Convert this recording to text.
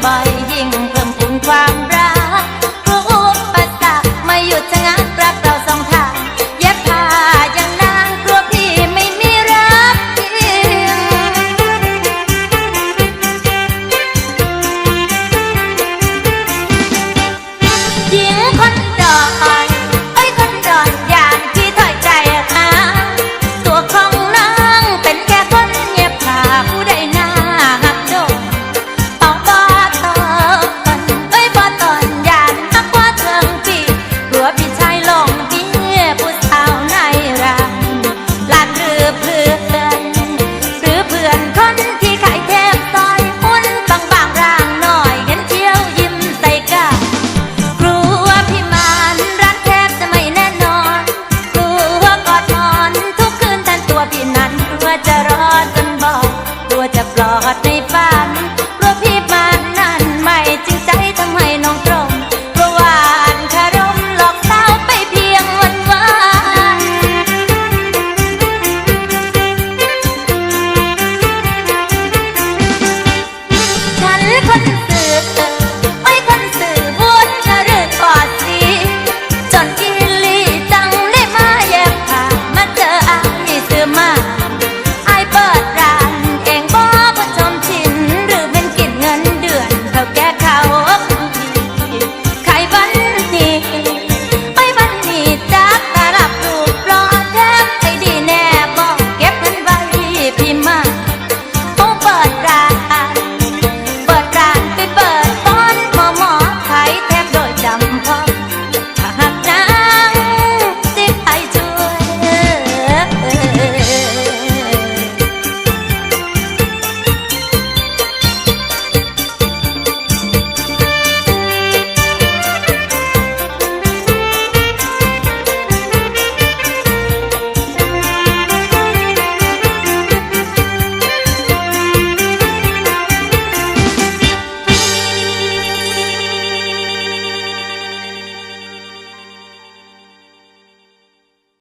白鹰。 ตัวจะรอดจนบอก ตัวจะปลอดในฝัน